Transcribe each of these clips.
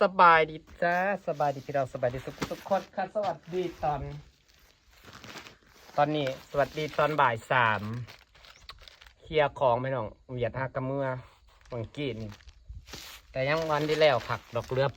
สบายดีจ้าสบายดีพี่เราสบายดีสุขทุกคนค่ะสวัสดีตอน ตอนนี้ สวัสดีตอนบ่ายสามเคลียร์ของไปน้องเวียดหากระเมื่อวังกีนแต่ยังวันที่แล้วผักดอกเรือ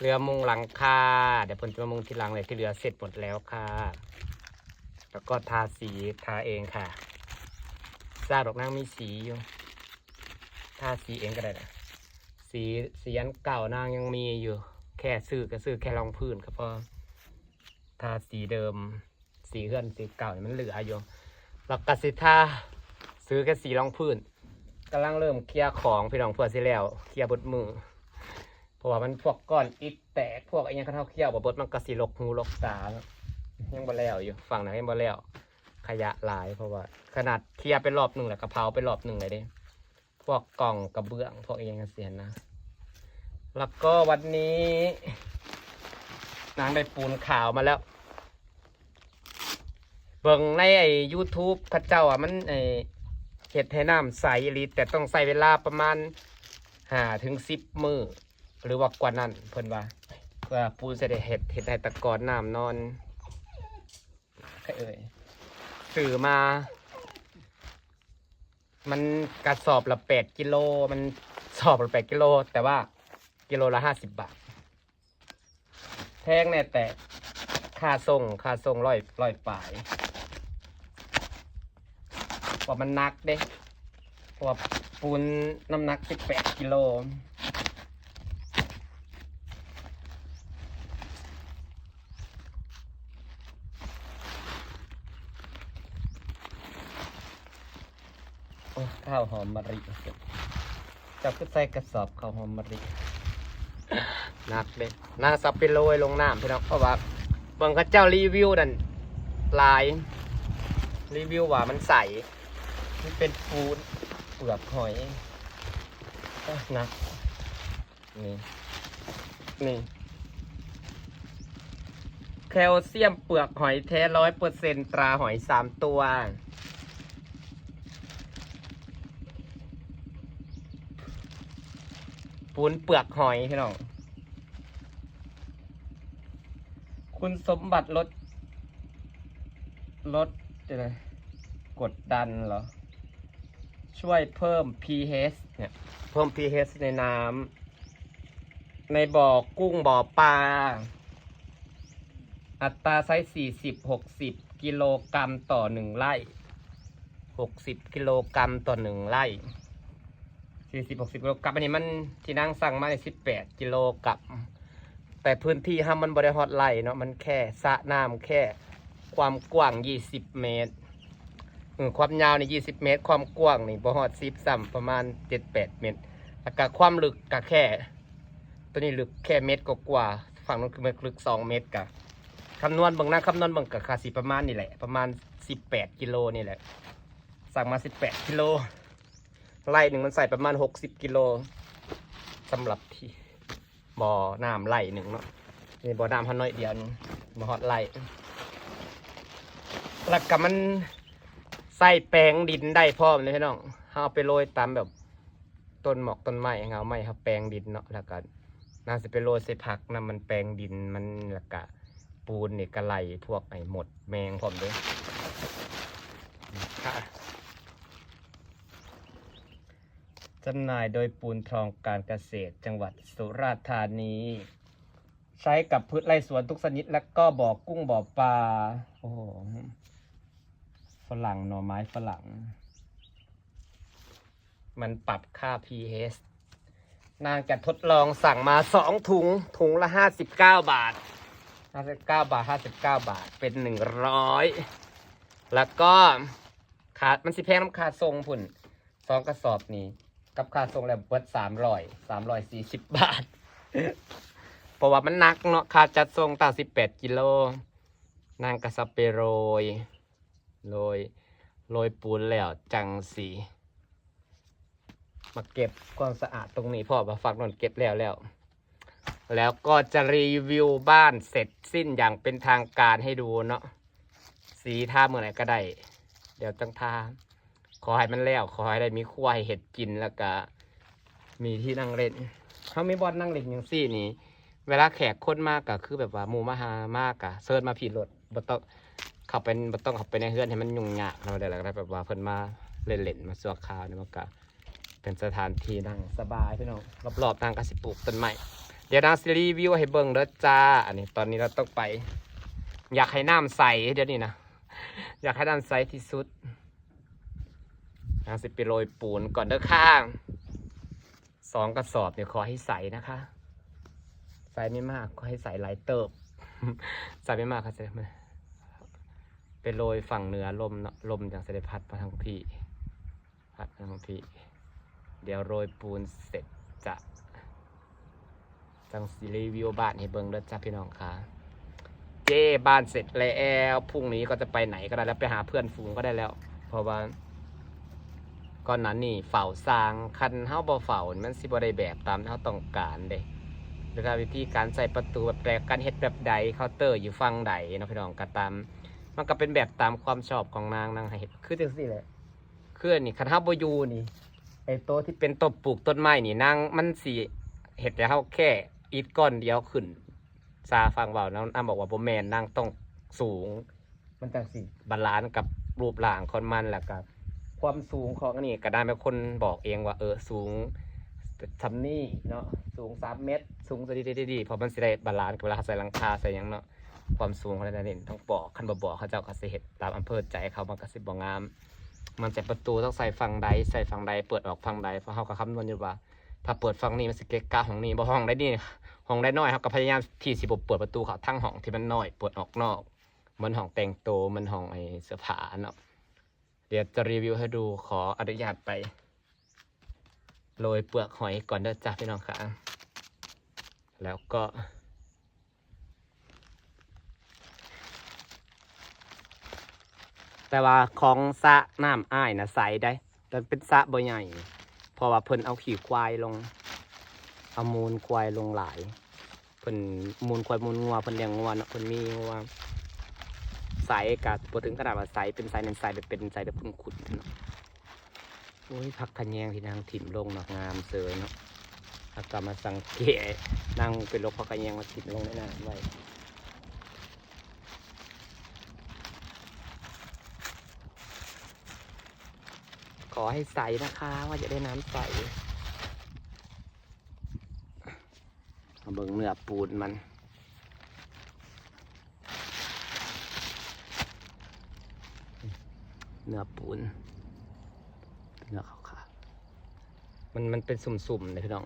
เรือมุงหลังคาเดี๋ยวเพิ่นจะมามุงที่หลังเลยที่เรือเสร็จหมดแล้วค่ะ แล้วก็ทาสีทาเองค่ะซาดอกนางมีสีอยู่ทาสีเองก็ได้นะ สีสีอันเก่านางยังมีอยู่ แค่ซื้อก็ซื้อแค่รองพื้นครับพอทาสีเดิม สีเฮือนสีเก่านี่มันเหลืออยู่แล้วก็สิทาซื้อแค่สีรองพื้นกำลังเริ่มเคลียร์ของพี่น้องเพื่อสิแล้วเคลียร์บดมือเพราะว่ามันพวกก้อนอิฐแตกพวกไอ้หยังเขาเท่าเคลียร์บบดมันก็สิลกหูลกตาแล้วยังบ่แล้วอยู่ฝั่งนั้นยังบ่แล้ว ขยะหลายเพราะว่า ขนาดเคลียร์ไปรอบหนึ่งแหละกระเพราไปรอบหนึ่งเลยเด้ วกกล่องกระเบื้องพวกเองเสียนะ แล้วก็วันนี้ นางได้ปูนขาวมาแล้ว เบิ่งในไอ้ YouTube พระเจ้าอะมันไอ้เห็ดให้น้ำใสอีหลีแต่ต้องใส่เวลาประมาณห้าถึงสิบมือหรือว่ากว่านั้นเพิ่นว่าเพื่อปูนจะได้เห็ดเห็ดให้ตะกอนน้ำนอนเอ่ยสื่อมา มันกระสอบละแปดกิโล มันสอบละแปดกิโล แต่ว่ากิโลละห้าสิบบาท แพงเนี่ยแต่ค่าส่งค่าส่งร้อยร้อยปลายเพราะมันหนักเด้เพราะปูนน้ำหนักสิบแปดกิโล โอ้ ข้าวหอมมะริจับก็ใส่กระสอบข้าวหอมมะริหนักเลยน่าสับไปโรยลงน้ำพี่น้องเพราะว่าเบิ่งเขาเจ้ารีวิวนั่นลาย รีวิวว่ามันใสมันเป็นฟูดเปลือกหอยหนักนี่นี่แคลเซียมเปลือกหอยแท้ร้อยเปอร์เซ็นตราหอยสามตัว ปูนเปลือกหอยพี่น้อง คุณสมบัติลดลดอะไรกดดันเหรอ ช่วยเพิ่ม pH เนี่ย เพิ่ม pH ในน้ำในบ่อกุ้งบ่อปลา อัตราไซส์สี่สิบหกสิบกิโลกรัมต่อหนึ่งไร่หกสิบกิโลกรัมต่อหนึ่งไร่ สี่สิบหกสิบกิโลกรัมอันนี้มันที่นั่งสั่งมาในสิบแปดกิโลกรัมแต่พื้นที่ห้ามมันบริฮอตไล่เนาะมันแค่สระน้ำแค่ความกว้างยี่สิบเมตรเออความยาวในยี่สิบเมตร ความกว้างนี่บริฮอตสิบซ้ำประมาณเจ็ดแปดเมตรแล้วก็ความลึกก็แค่ ตัวนี้ลึกแค่เมตรกว่าฝั่งนู้นคือมันลึกสองเมตรกะคำนวณบางนะคำนวณบางกับคาสีประมาณนี่แหละ ประมาณสิบแปดกิโลนี่แหละ สั่งมาสิบแปดกิโล ไร่หนึ่งมันใส่ประมาณหกสิบกิโลสำหรับที่บ่อน้ำไร่หนึ่งเนาะนี่บ่อน้ำพันน้อยเดียวนึงบ่อดไร่แล้วก็มันใส่แปลงดินได้พร้อมเลยพี่น้องเอาไปโรยตามแบบต้นหมอกต้นไม้เงาไม้ครับแปลงดินเนาะแล้วก็น่าจะไปโรยใส่ผักนะมันแปลงดินมันแล้วก็ปูนเนี่ยกระไหลพวกไอ้หมดแมงพร้อมด้วยค่ะ จำหน่ายโดยปูนทองการเกษตรจังหวัดสุราษฎร์ธานี ใช้กับพืชไร่สวนทุกชนิด และก็บ่อกุ้งบ่อปลาโอ้โหฝรั่งหน่อไม้ฝรั่ง มันปรับค่า pH นางจะทดลองสั่งมาสองถุง ถุงละห้าสิบเก้าบาทห้าสิบเก้าบาทห้าสิบเก้าบาทเป็นหนึ่งร้อยแล้วก็ขาดมันสิแพงน้ำขาดทรงพุ่นสองกระสอบนี้ กับค่าส่งแล้วเบิดสามร้อยสามร้อยสี่สิบบาท เพราะว่ามันนักเนาะค่าจัดส่งต่าสิบแปดกิโลนางกระสเปโรยโรยโรยปูนแล้วจังสีมาเก็บความสะอาดตรงนี้พ่อมาฝากนนเก็บแล้วแล้ว แล้วก็จะรีวิวบ้านเสร็จสิ้นอย่างเป็นทางการให้ดูเนาะสีท่าเมื่อไหร่ก็ได้ เดี๋ยวต้งทา ขอให้มันแล้ว ขอให้ได้มีครัวให้เห็ดกินแล้วก็ มีที่นั่งเล่นเขาไม่บอลนั่งเล่นอย่างซี่นี่ เวลาแขกคนมากก็คือแบบว่าหมูมาหามากอะเซิร์ชมาผิดรถบ่ต้องเข้าเป็นบ่ต้องเข้าไปในเฮือนให้มันยุ่งยากเนาะเดี๋ยวแล้วก็แบบว่าเพิ่นมาเล่นๆมาสัวคราวนี่มันก็เป็นสถานที่นั่งสบายพี่น้องรอบๆทางก็สิปลูกต้นไม้เดี๋ยวนางสิรีวิวให้เบิ่งเด้อจ้า อันนี้ตอนนี้เราต้องไป อยากให้น้ำใสเดี๋ยวนี้นะ อยากให้น้ำใสที่สุด นางสิไปโรยปูนก่อนเด้อค่ะสองกระสอบเนี่ยขอให้ใสนะคะ ใส่ไม่มากก็ให้ใส่หลายเติบ ใส่ไม่มากค่ะใส่ไม่ไปโรยฝั่งเหนือลมเนาะลมอย่างเสด็จพัดมาทางพี่พัดมาทางพี่ เดี๋ยวโรยปูนเสร็จจะจังซีรีวิวบ้านให้เบิ่งเด้อจ้าพี่น้องค่ะเจ้บ้านเสร็จแล้วพรุ่งนี้ก็จะไปไหนก็ได้แล้วไปหาเพื่อนฝูงก็ได้แล้ว เพราะว่า ก่อนนั้นนี่เฝ้าสร้างคันเฮาบ่เฝ้านี่มันสิบ่ได้แบบตามที่เฮาต้องการเด้หรือว่าวิธีการใส่ประตูแบบแปลกการเฮ็ดแบบใดเคาน์เตอร์อยู่ฝั่งใดเนาะพี่น้องก็ตาม มันก็เป็นแบบตามความชอบของนางนางให้เฮ็ดคือจังซี่แหละคืออันนี่คันเฮาบ่อยู่นี่ไอ้โตะที่เป็นโต๊ะปลูกต้นไม้นี่นางมันสิเฮ็ดให้เฮาแค่อิฐก้อนเดียวขึ้นซาฟังเว้านางนางบอกว่าบ่แม่นนางต้องสูง มันจังสิบาลานซ์กับรูปร่างของมันแล้วก็ ความสูงของอันนี้ก็ได้เป็นคนบอกเองว่าเออสูงทำนี่เนาะสูงสามเมตร สูงจะดีดีดีพราะมันสิได้บาลานซ์กับเวลาใส่หลังคาใส่ยังเนาะความสูงของนั่นเองต้องบอกคันบ่บอกเขาเจ้าก็สิเฮ็ดตามอำเภอใจเขามันก็สิบ่งาม มันจะประตูต้องใส่ฝั่งใดใส่ฝั่งใดเปิดออกฝั่งใดเพราะเขาก็คำนวณอยู่ว่า ถ้าเปิดฝั่งนี้มันสิเกะกะห้องนี้บ่ห้องได้นี่ห้องได้น้อยเขาก็พยายามที่สิบเปิดประตูเขาทั้งห้องที่มันน้อยเปิดออกนอก มันห้องแต่งโตมันห้องไอ้เสื้อผ้าเนาะ เดี๋ยวจะรีวิวให้ดูขออนุญาตไปโรยเปลือกหอยก่อนเด้อจ้าพี่น้องค่ะ แล้วก็แต่ว่าของสะน้ำอ้ายนะใสได้ แต่เป็นสะบ่ใหญ่ เพราะว่าเพิ่นเอาขี่ควายลง เอามูลควายลงหลาย เพิ่นมูลควายมูลงัวเพิ่นเลี้ยงงัวเนาะเพิ่นมีงัว ใสกับบ่ถึงขนาดว่าใสเป็นใสเป็นใสแบบเป็นใสแบบขุ่นๆเนาะโอ้ยผักขะแยงที่นางถิ่มลงหนักงามเสยเนาะถ้ากลับมาสังเกตนางเป็นรคผักขะแยงมาถิ่มลงในน้ำไว้ขอให้ใสนะคะ ว่าจะได้น้ำใสมาเบิ่งเนื้อปูนมัน เนื้อปูน เนื้อขาวๆมันมันเป็นสุ่มๆเลยพี่น้อง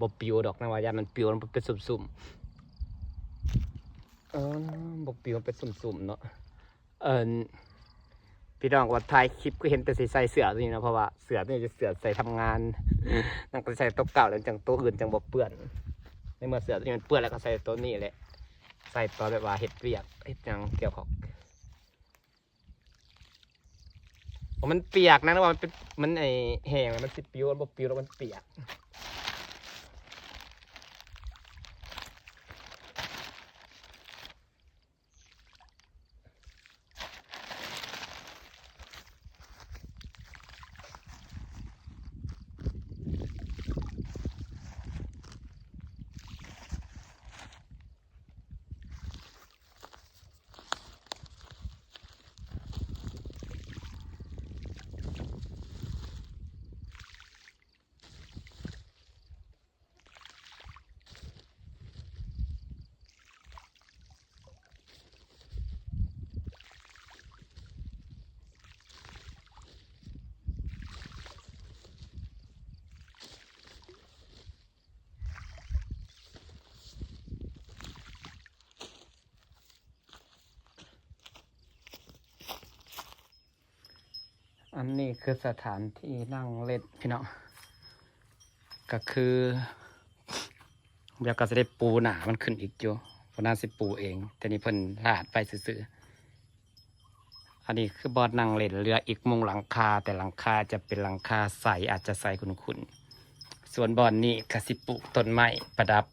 บบปิวดอกนะวายามันปิวมันเป็นสุ่มๆเออบปิวมันเป็นสุ่มๆเนาะเออพี่น้องว่าถ่ายคลิปก็เห็นแต่ใส่ใส่เสื้อตัวนี้นะเพราะว่าเสื้อตัวนี้จะเสื้อใส่ทำงานนั่นก็ใส่ตัวเก่าแล้วจังตัวอื่นจังบ่เปื้อนในเมื่อเสื้อตัวนี้มันเปื้อนแล้วก็ใส่ตัวนี้แหละใส่ตอนแบบว่าเห็ดเวียกเห็ดยังเกี่ยวกับ มันเปียกนะระว่ามันเป็นมันไอแห้งมันสิปิวมันบ่ปิวแล้วมันเปียก อันนี้คือสถานที่นั่งเล่นพี่น้องก็คือเดี๋ยวก็จะได้ปูหนามันขึ้นอีกอยู่เพราะน่าสิปูเอง แต่นี่เพิ่นลาดไปซื่ออันนี้คือบอดนั่งเล่นเรืออีกมุงหลังคา แต่หลังคาจะเป็นหลังคาใสอาจจะใสขุ่นๆส่วนบอดนี้ก็สิปูต้นไม้ประดับ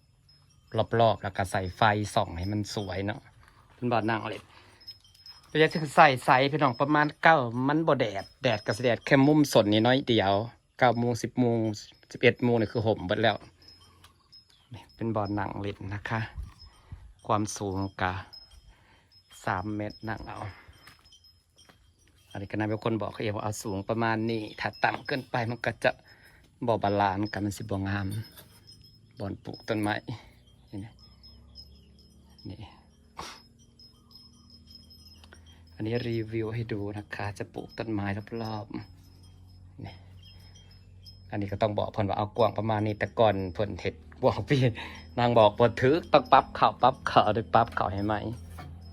รอบๆแล้วก็ใส่ไฟส่องให้มันสวยเนาะเป็นบอดนั่งเล่น ระยะที่ใส่ไซส์พี่น้องประมาณเก้ามันบ่แดด แดดกับแดดแค่มุมสนนี่น้อยเดียวเก้าโมงสิบโมงสิบเอ็ดโมงนี่คือห่มหมดแล้วนี่เป็นบ่อหนังเล่นนะคะ ความสูงกะสามเมตรหนังเอาอันนี้ก็นายเป็นคนบอกเขาเองว่าเอาสูงประมาณนี้ถ้าต่ำเกินไปมันก็จะบ่บาลานกันมันสิบ่งามบ่อนปลูกต้นไม้นี่น อันนี้รีวิวให้ดูนะคะ จะปลูกต้นไม้รอบๆนี่อันนี้ก็ต้องบอกเพิ่นว่าเอากวางประมาณนี้แต่ก่อนเพิ่นเห็ดกวางพี่นางบอกบ่ถือต้องปรับเข่าปรับเข่าด้วยปรับเข่าให้ไหม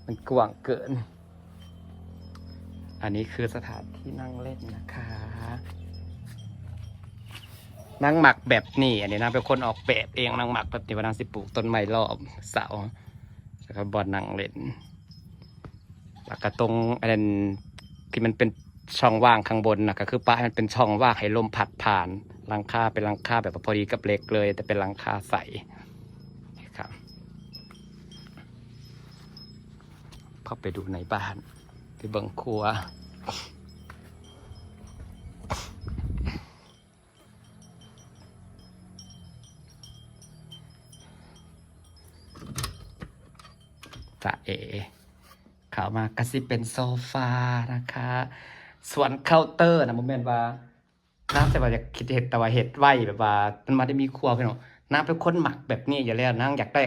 มันกวางเกิน อันนี้คือสถานที่นั่งเล่นนะคะ นั่งหมักแบบนี้ อันนี้นางเป็นคนออกแบบเองนั่งหมักแบบนี้ว่านางสิปลูกต้นไม้รอบเสาแล้วก็บอลนั่งเล่น แล้วก็ตรงอันนั้นที่มันเป็นช่องว่างข้างบนนะก็คือป้ามันเป็นช่องว่างให้ลมพัดผ่านหลังคาเป็นหลังคาแบบพอดีกับเหล็กเลย แต่เป็นหลังคาใสครับเข้าไปดูในบ้านไปเบิ่งครัวจะเอ เข้ามากระซิเป็นโซฟานะคะ ส่วนเคาน์เตอร์นะโมเมนต์ว่าน้ำแต่ว่าอยากคิดเห็ดแต่ว่าเห็ดไหวแบบว่า มันมาได้มีครัวพี่น้องน้ำเป็นคนหมักแบบนี้อยู่แล้วนั่งอยากได้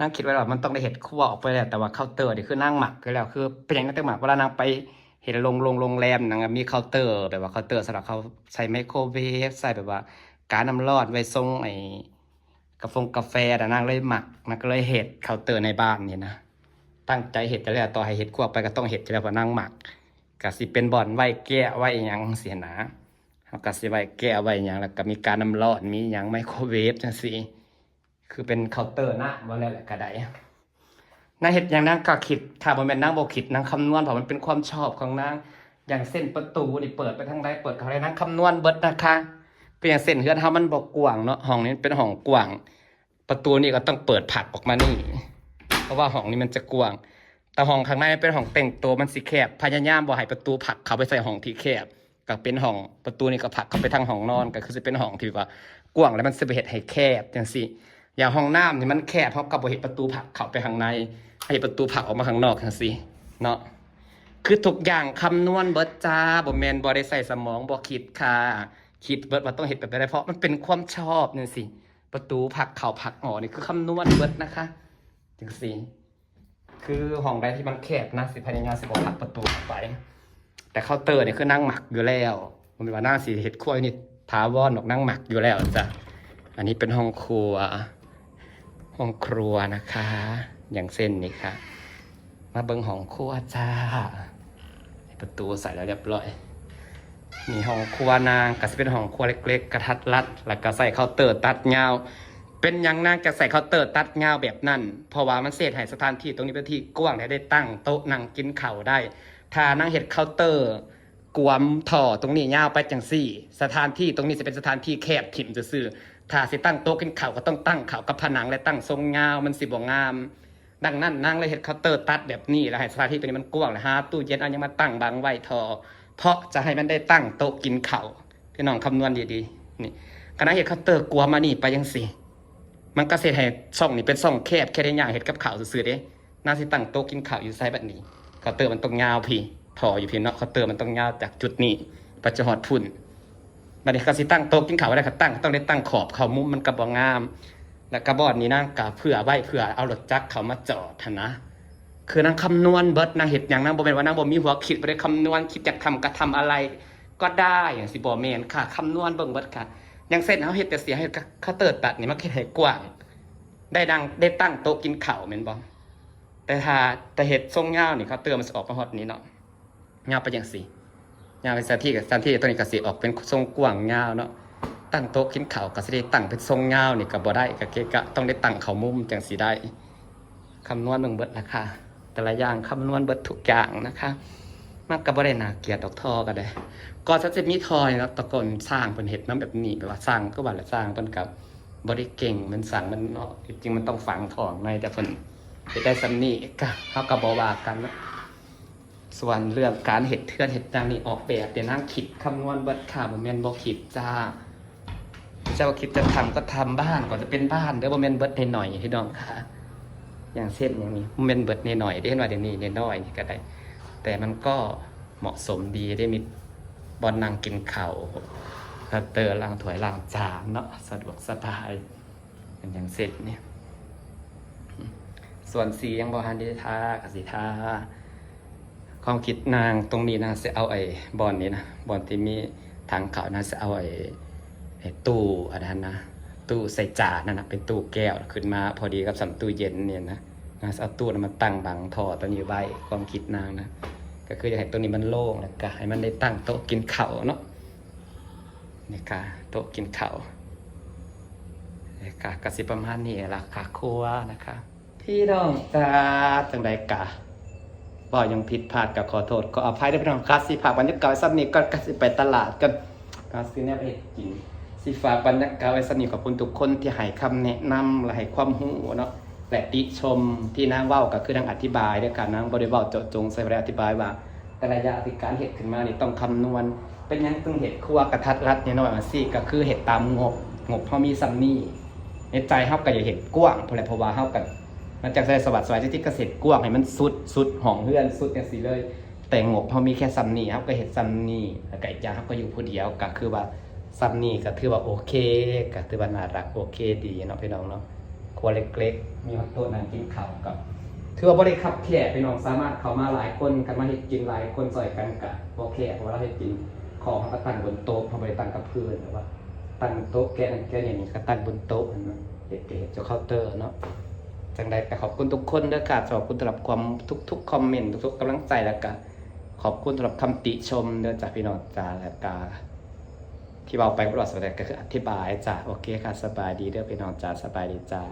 นั่งคิดไว้ว่ามันต้องได้เห็ดครัวออกไปแล้วแต่ว่าเคาน์เตอร์นี่คือนั่งหมักอยู่แล้วคือเป็นอย่างนั้นแต่หมักเวลานั่งไปเห็นโรงโรงโรงแรมนั่งมีเคาน์เตอร์แบบว่าเคาน์เตอร์สำหรับเขาใส่ไมโครเวฟใส่แบบว่าการน้ำร้อนไว้ทรงไอ้กาแฟกาแฟแต่นั่งเลยหมักนั่งก็เลยเห็ดเคาน์เตอร์ในบ้านนี่นะ ตั้งใจเห็ดจะแล้วต่อให้เห็ดควไปก็ต้องเห็ดจะแล้วพอนั่งหมักก็สิเป็นบ่อนไว้แก้ไว้หยังเสียหนาเขาก็สิไว้แก้ไว้หยังแล้วก็มีการน้ำร้อนมีหยังไมโครเวฟจังซี่คือเป็นเคาน์เตอร์หน้าว่าแล้วแหละก็ได้นางเห็ดอย่างนางก็คิดถ้าบ่แม่นนางบ่คิดนางคำนวณเพราะมันเป็นความชอบของนางอย่างเส้นประตูนี่เปิดไปทางใดเปิดเขาได้นางคำนวณเบิดนะคะเป็นอย่างเส้นเฮือนเฮามันบ่กว้างเนาะห้องนี้เป็นห้องกว้าง ประตูนี่ก็ต้องเปิดผักออกมานี่ เพราะว่าห้องนี้มันจะกว้าง แต่ห้องข้างในมันเป็นห้องแต่งตัวมันสิแคบพยายามบ่ให้ประตูผักเข้าไปใส่ห้องที่แคบก็เป็นห้องประตูนี่ก็ผักเข้าไปทางห้องนอนก็คือจะเป็นห้องที่ว่ากว้างแล้วมันสิไปเฮ็ดให้แคบจังซี่อย่างห้องน้ำนี่มันแคบเพราะกับบ่เฮ็ดประตูผักเข้าไปข้างในให้ประตูผักออกมาข้างนอกจังซี่เนาะคือทุกอย่างคำนวณเบิดจ้าบ่แมนบ่ได้ใส่สมองบ่คิดค่ะ คิดเบิดว่าต้องเฮ็ดแบบใดเพราะมันเป็นความชอบนี่สิ ประตูผักเข้าผักออนี่คือคำนวณเบิดนะคะ จังซี่คือห้องใดที่มันแคบนะสิพยายามสิบอกผลักประตูออกไป แต่เคาน์เตอร์เนี่ยคือนั่งหมักอยู่แล้วมันเป็นว่านั่งสีเห็ดขั้วนี่ทาวอนออกนั่งหมักอยู่แล้วจ้ะอันนี้เป็นห้องครัว ห้องครัวนะคะ อย่างเส้นนี้ค่ะ มาเบิ้งห้องครัวจ้าประตูใส่แล้วเรียบร้อยมีห้องครัวนางก็จะเป็นห้องครัวเล็ก ๆ กระทัดรัด แล้วก็ใส่เคาน์เตอร์ตัดเงา เป็นยังนางจะใส่เคาน์เตอร์ตัดเงาแบบนั้น เพราะว่ามันเสียให้สถานที่ตรงนี้เป็นที่กว้างและได้ตั้งโต๊ะนั่งกินข้าวได้ ถ้านั่งเห็ดเคาน์เตอร์กวมถ่อตรงนี้ยาวไปจังสี่ สถานที่ตรงนี้จะเป็นสถานที่แคบถิ่มซื่อถ้าสิตั้งโต๊ะกินข้าวก็ต้องตั้งข้าวกับผนังและตั้งทรงเงามันสิบ่งาม ดังนั้นนั่งเลยเห็ดเคาน์เตอร์ตัดแบบนี้แล้วให้สถานที่ตรงนี้มันกว้างและหาตู้เย็นเอายังมาตั้งบังไว้ทอเพราะจะให้มันได้ตั้งโต๊ะกินข้าวพี่น้องคำนวณดีๆนี่คณะเห็ดเคาน์เตอร์กลัวมานี่ไปยังสี่ มันก็เสียให้ช่องนี่เป็นช่องแคบแค่ได้ย่างเห็ดกับข้าวซื่อๆเด้น่าสิตั้งโต๊ะกินข้าวอยู่ไซแบบนี้เคาเตอร์มันต้องยาวพี่ถออยู่พี่เนาะเคาเตอร์มันต้องยาวจากจุดนี้ไปจนหอดพุ่นบัดนี้ก็สิตั้งโต๊ะกินข้าวไว้ได้ก็ตั้งต้องได้ตั้งขอบเขามุมมันก็บ่งาม แล้วกระบอดนี้นั่งกะเผื่อไว้เผื่อเอารถจักรเขามาจอดนนะคือนางคำนวณเบิร์ดนางเห็ดอย่างนางบ่เป็นว่านางบ่มีหัวคิดบ่ได้คำนวณคิดอยากทำก็ทำอะไร ก็ได้อย่างสิบ่แม่นค่ะคำนวณเบิ่งเบิดค่ะ ย่างเส้นเฮาเฮ็ดแต่เสียให้เขาเติดตัดนี่มันเฮ็ดให้กว้าง ได้ดังได้ตั้งโต๊ะกินข้าวแม่นบ่แต่ถ้าแต่เฮ็ดทรงยาวนี่เขาเติมมันออกมาฮอดนี้เนาะยาไปจังซี่ยาไปสถานที่กับสถานที่ตัวนี้ก็สิออกเป็นทรงกว้างยาเนาะตั้งโต๊ะกินข้าวก็สิได้ตั้งเป็นทรงยาวนี่ก็บ่ได้ก็เกะกะต้องได้ตั้งเข้ามุมจังสิได้คำนวณเบิ่งเบิดราคาแต่ละอย่างคำนวณเบิดทุกอย่างนะคะ มันก็บ่ได้น่าเกลียดดอกทอก็ได้ก็จะจะมีทอยแล้วตะกอนสร้างเป็นเห็ดน้ำแบบนี้แบบว่าสร้างก็ว่าแหละสร้างเป็นกับบริเก่งมันสั่งมันเนาะจริงมันต้องฝังทองในแต่เพิ่นเฮ็ดได้ซันนี่ก็เขาก็บ่ว่ากันนะส่วนเรื่องการเห็ดเทือนเห็ดจางนี่ออกแบบเดี๋ยวนั่งคิดคำนวณเบิดค่ะบ่แม่นบ่คิดจ้าเจ้าคิดจะทำก็ทำบ้านก่อนจะเป็นบ้านเดี๋ยวโมเมนเบิร์ดหน่อยๆพี่น้องค่ะอย่างเช่นอย่างนี้โมเมนเบิร์ดหน่อยๆได้เห็นว่าเดี๋ยวนี้น้อยๆนี่ก็ได้ แต่มันก็เหมาะสมดีได้มีบอลนางกินเข่ากระเตอร์ล้างถ้วยล้างจานเนาะสะดวกสบายเป็นอย่างเสร็จเนี่ย ส่วนสียังบอฮันดีทากับสีทาความคิดนางตรงนี้นะจะเอาไอ้บอลนี้นะบอลที่มีถังเขานะจะเอาไอ้ไอ้ตู้อันนั้นนะตู้ใส่จานนั่นนะเป็นตู้แก้วขึ้นมา พอดีกับสำตู้เย็นเนี่ยนะนะจะเอาตู้นั้นมาตั้งบังท่อตัวนี้ไว้ความคิดนางนะ ก็คืออยากให้ตัวนี้มันโล่งแล้วก็ให้มันได้ตั้งโต๊ะกินข้าวเนาะนี่ค่ะโต๊ะกินข้าวนี่ค่ะกสิประมาณนี้ล่ะค่ะครัวนะคะ พี่น้องจ้าจังใดกะบ่ยังผิดพลาดกับขอโทษก็อภัยด้วยพี่น้องครับสิฝากบรรยากาศว้สักนิดก็ก็สิไปตลาดกันก็ซื้อแนวเห็ดกินสิฝากบรรยากาศไว้สนิดขอบคุณทุกคนที่ให้คำแนะนำและให้ความรู้เนาะ และติชมที่นางเว้าก็คือนางอธิบายด้วยการนางบริเวาเจาะจงใส่บริอธิบายว่า แต่ละย่างที่การเห็ดขึ้นมานี่ต้องคำนวณ เป็นยังต้องเห็ดครัวกระทัดรัดเนี่ยน้อยมาสิก็คือเห็ดตามงบงบเฮามีซัมนี่ในใจเฮาก็อย่าเห็ดกว้างเพราะอะไรเพราะว่าเฮากันมันจากใส่สวัสดิ์สวัสดิ์ที่เกษตรกว้างให้มันสุดสุดห้องเฮือนสุดกันสิเลย แต่งบพอมีแค่ซัมนี่ครับก็เห็นซัมนี่แล้วก็อีกอย่างครับก็อยู่ผู้เดียวก็คือว่าซัมนี่ก็ถือว่าโอเคก็ถือว่าน่ารักโอเคดีเนาะพี่น้องเนาะ ครัวเล็กๆ มีโต๊ะนั่งกินข้าวกับถือว่าบริขับแขกพี่น้องสามารถเข้ามาหลายคนกันมาเห็ดกินหลายคนซอยกันกับโอเคเพราะว่าเราเห็ดกินของเขาก็ตั้งบนโต๊ะเขาไม่ได้ตั้งกับพื้นหรือว่า ตั้งโต๊ะแกะนั่นแกะนี่นี่ก็ตั้งบนโต๊ะนะเห็ดเห็ดเจ้าเคาน์เตอร์เนาะจังใดก็ขอบคุณทุกคนด้วยค่ะขอบคุณสำหรับความทุกๆคอมเมนต์ทุกๆกำลังใจแล้วก็ขอบคุณสำหรับคำติชมเด้อจากพี่น้องจ้าและกา ที่เราไปประวัติสมัยก็คืออธิบายจ้าโอเคค่ะสบายดีเด้อพี่น้องจ้าสบายดีจ้า